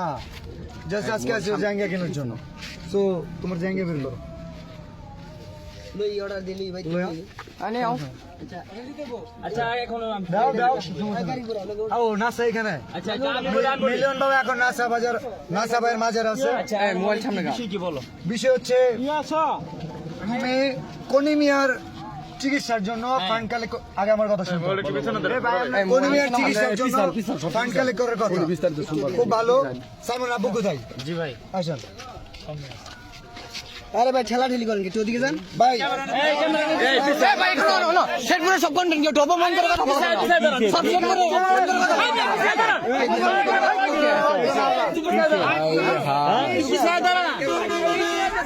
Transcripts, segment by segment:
হ্যাঁ জাস্ট আজকে আছে জাঙ্গা কেনার জন্য। সো তোমার জাঙ্গা বের করো। লই অর্ডার দিলি ভাই আনে আও। আচ্ছা এখন নাসা আচ্ছা মিলিয়ন বাবা নাসা বাজার নাসা ভাইয়ের মাজার আছে। আচ্ছা মোবাইল সামনে বিষয় কি বলো? বিষয় হচ্ছে তুমি কনিমিয়ার চিকিৎসার জন্য ফান্ড কালেক্ট আগে আমার কথা শুনব কনিমিয়ার চিকিৎসার জন্য ফান্ড কালেক্ট করার কথা খুব ভালো সাইমন আব্বু কোথায় জি ভাই আসেন আরে ভাই ঠেলা ঠেলি করেন কি ওদিকে যান ভাই একটু হলো করে সব কন্টেন্ট কেউ টপ করে কথা সব করে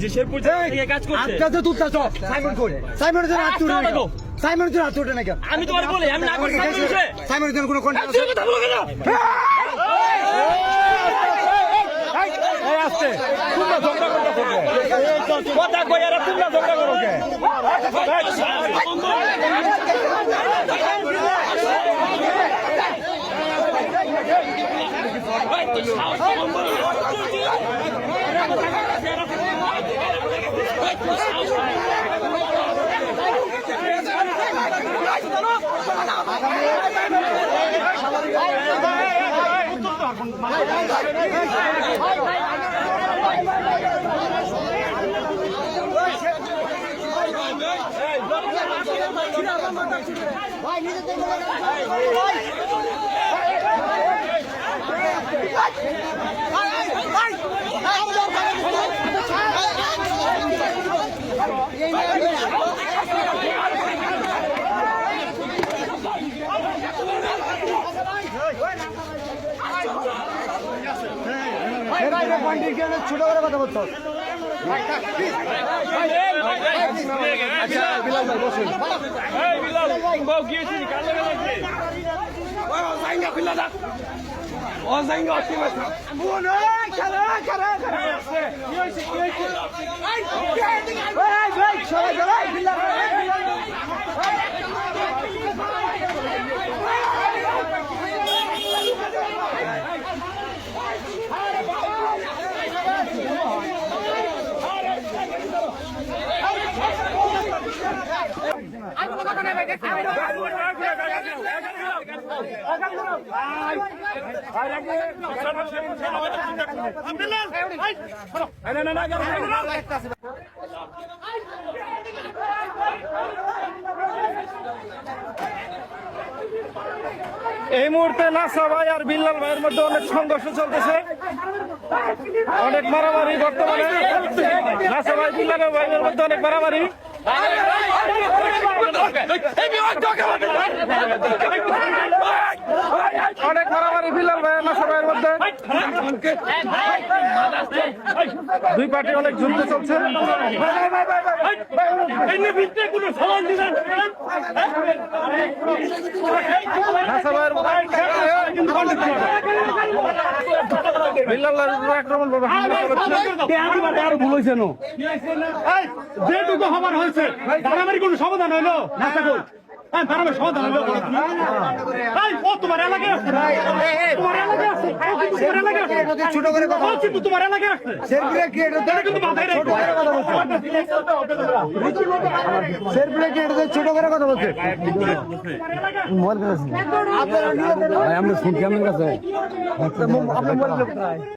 যে শেরপুর থেকে কাজ করছে। তো তুলতা চল। সাইমন কই? সাইমনের জন্য হাত তুলে লাগো। সাইমনের জন্য হাত তুলে না কেন আমি তোমার বলি আমি না করছি সাইমনের জন্য কোনো কন্টেন্ট আছে? কথা বলো কেন? কথা কই আর তোমরা ঝগড়া করো। কে ভাই নিজে দেখে ভাই ছোট করে কথা বলতো এই বিলাল বউ গিয়েছি কাল লাগা এই মুহূর্তে নাসা ভাই আর বিল্লাল ভাইয়ের মধ্যে অনেক সংঘর্ষ চলতেছে অনেক মারামারি বর্তমানে নাসা ভাই বিল্লাল ভাইয়ের মধ্যে অনেক মারামারি অনেক মারামারি বিল্লাল ভাই আর নাসা ভাইয়ের মধ্যে। দুই পার্টি অনেক যুদ্ধ চলছে। বিল্লাল আক্রমণ করবে আরও ভুল হয়েছে যেটুকু হবার হয়েছে কোনো সমাধান হইল না থাকুক সমাধান হইল এই, ও তোমার এলাকায় আসছে তোমার এলাকায় আসছে তোমার এলাকায় আসছে ছোট করে কথা ও তোমার এলাকায় আসছে শেরপুরে ক্রিয়েটর কিন্তু মাথায় ছোট করে কথা বলছে। এলাকায় আসছে